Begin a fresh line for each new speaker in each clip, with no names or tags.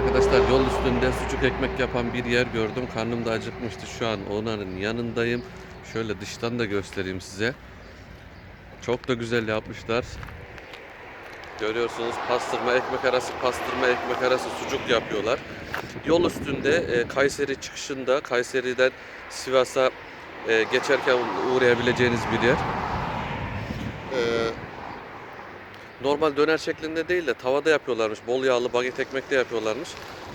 Arkadaşlar yol üstünde sucuk ekmek yapan bir yer gördüm. Karnım da acıkmıştı. Şu an onların yanındayım. Şöyle dıştan da göstereyim size. Çok da güzel yapmışlar. Görüyorsunuz pastırma ekmek arası, pastırma ekmek arası sucuk yapıyorlar. Yol üstünde e, Kayseri çıkışında Kayseri'den Sivas'a e, geçerken uğrayabileceğiniz bir yer. E, normal döner şeklinde değil de tavada yapıyorlarmış. Bol yağlı baget ekmekte yapıyorlarmış.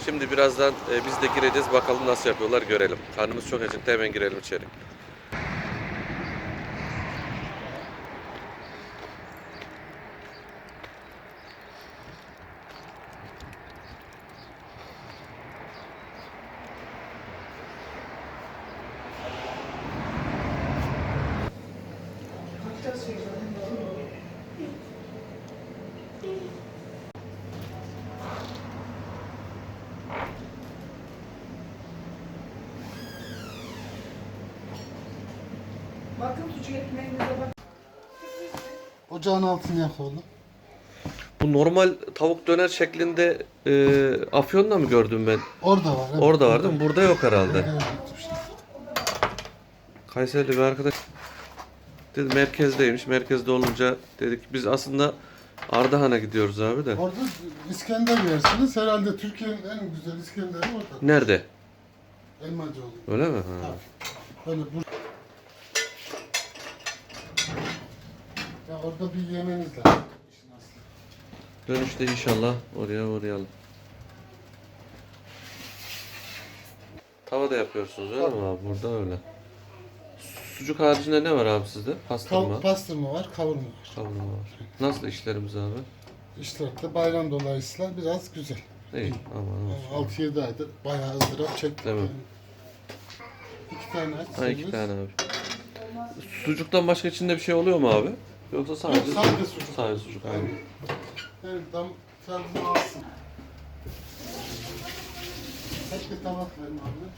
Şimdi birazdan e, biz de gireceğiz bakalım nasıl yapıyorlar görelim. Karnımız çok acıktı hemen girelim içeri.
Bakın sucuk ekmeğinize bak.
Ocağın altını yak oğlum.
Bu normal tavuk döner şeklinde e, Afyon'da mı gördüm ben?
Orada var. evet.
Orada var değil mi? Burada yok herhalde. Kayseri'li bir arkadaş dedi merkezdeymiş. Merkezde olunca dedik biz aslında Ardahan'a gidiyoruz abi de.
Orada İskender yersiniz. Herhalde Türkiye'nin en güzel İskender'i orada.
Nerede?
Elmacıoğlu.
Öyle mi? Ha.
Böyle bu... orada bir yemeniz lazım.
Dönüşte inşallah oraya uğrayalım. Tavada yapıyorsunuz öyle mi abi? Burada öyle. Sucuk haricinde ne var abi sizde? Pastırma,
Kav- pastırma var, kavurma var.
kavurma var. Nasıl işlerimiz abi?
İşlerde bayram dolayısıyla biraz güzel.
İyi aman olsun.
6-7 aydır bayağı ızdırap çektik.
Değil mi?
yani. İki tane.
Ha iki tane abi. Sucuktan başka içinde bir şey oluyor mu abi? Yoksa sadece,
Yok, sadece sucuk.
Sadece sucuk aynen.
Evet, dam tadını alsın. Tek bir tabak verin abi.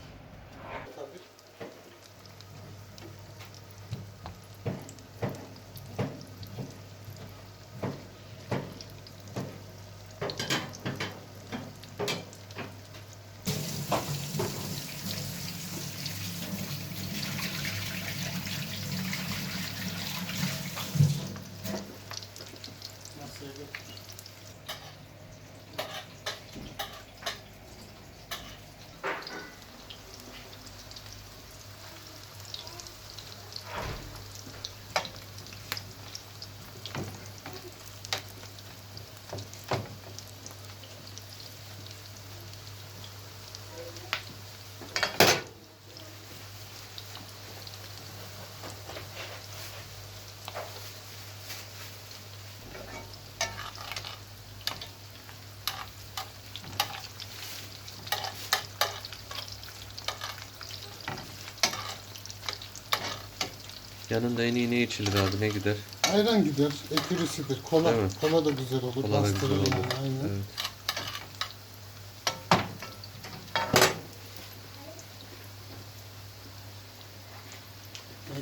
Yanında en iyi ne içilir abi ne gider?
Ayran gider, ekürisidir. Kola,
mi?
kola da güzel olur.
Kola da güzel olur.
yani, Aynen.
Evet.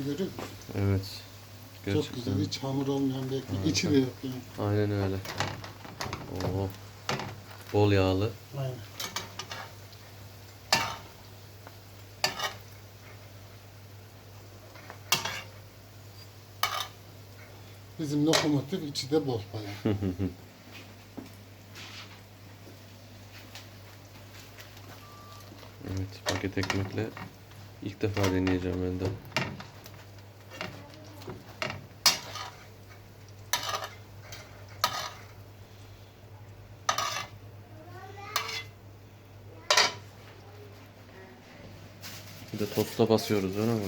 Görüyor musun?
Evet.
Çok
Gerçekten.
güzel, hiç hamur olmayan bir ekmek. İçi de yok yani.
Aynen öyle. Oo. Bol yağlı.
Aynen. Bizim lokomotif içi de bol bayağı.
Evet, paket ekmekle ilk defa deneyeceğim ben de. Bir de tosta basıyoruz öyle mi?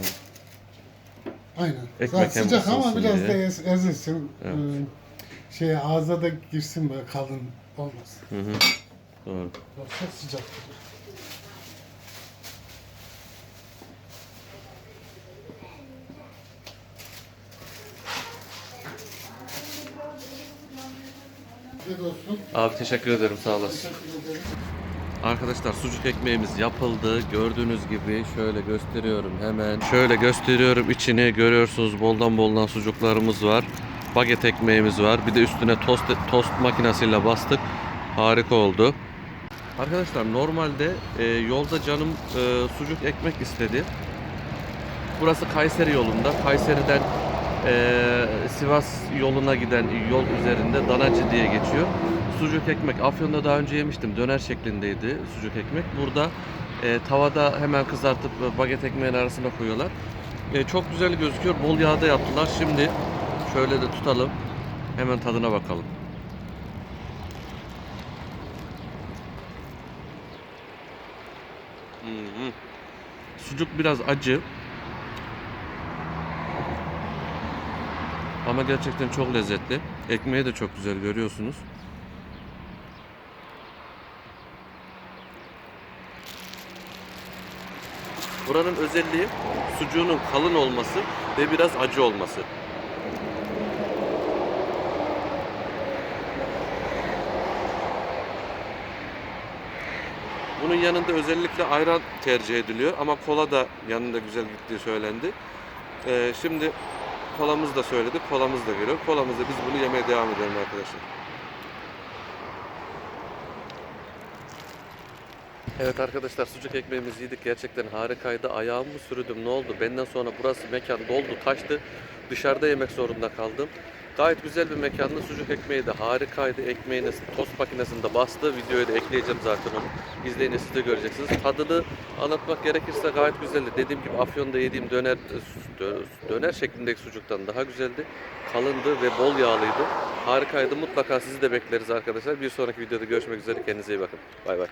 Aynen.
Ekmek hem
sıcak ama
ısınsın
biraz
diye.
da ez- ezilsin.
Evet.
Ee, şeye ağza da girsin böyle kalın olmasın.
Hı hı. Doğru.
Yoksa sıcak olsun.
Abi teşekkür ederim sağ olasın. Arkadaşlar sucuk ekmeğimiz yapıldı. Gördüğünüz gibi şöyle gösteriyorum hemen. Şöyle gösteriyorum içini görüyorsunuz boldan boldan sucuklarımız var. Baget ekmeğimiz var. Bir de üstüne tost tost makinesiyle bastık. Harika oldu. Arkadaşlar normalde e, yolda canım e, sucuk ekmek istedi. Burası Kayseri yolunda. Kayseri'den e, Sivas yoluna giden yol üzerinde Danacı diye geçiyor. Sucuk ekmek. Afyon'da daha önce yemiştim. Döner şeklindeydi sucuk ekmek. Burada e, tavada hemen kızartıp baget ekmeğin arasına koyuyorlar. E, çok güzel gözüküyor. Bol yağda yaptılar. Şimdi şöyle de tutalım. Hemen tadına bakalım. Hı hı. Sucuk biraz acı. Ama gerçekten çok lezzetli. Ekmeği de çok güzel görüyorsunuz. Buranın özelliği sucuğunun kalın olması ve biraz acı olması. Bunun yanında özellikle ayran tercih ediliyor ama kola da yanında güzel gittiği söylendi. Ee, şimdi kolamız da söyledik, kolamız da geliyor. Kolamızda biz bunu yemeye devam edelim arkadaşlar. Evet arkadaşlar sucuk ekmeğimizi yedik. Gerçekten harikaydı. Ayağımı sürüdüm. Ne oldu? Benden sonra burası mekan doldu, taştı. Dışarıda yemek zorunda kaldım. Gayet güzel bir mekandı. Sucuk ekmeği de harikaydı. Ekmeğini tost makinesinde bastı. Videoyu da ekleyeceğim zaten onu. İzleyince siz de göreceksiniz. Tadını anlatmak gerekirse gayet güzeldi. Dediğim gibi Afyon'da yediğim döner dö- döner şeklindeki sucuktan daha güzeldi. Kalındı ve bol yağlıydı. Harikaydı. Mutlaka sizi de bekleriz arkadaşlar. Bir sonraki videoda görüşmek üzere. Kendinize iyi bakın. Bay bay.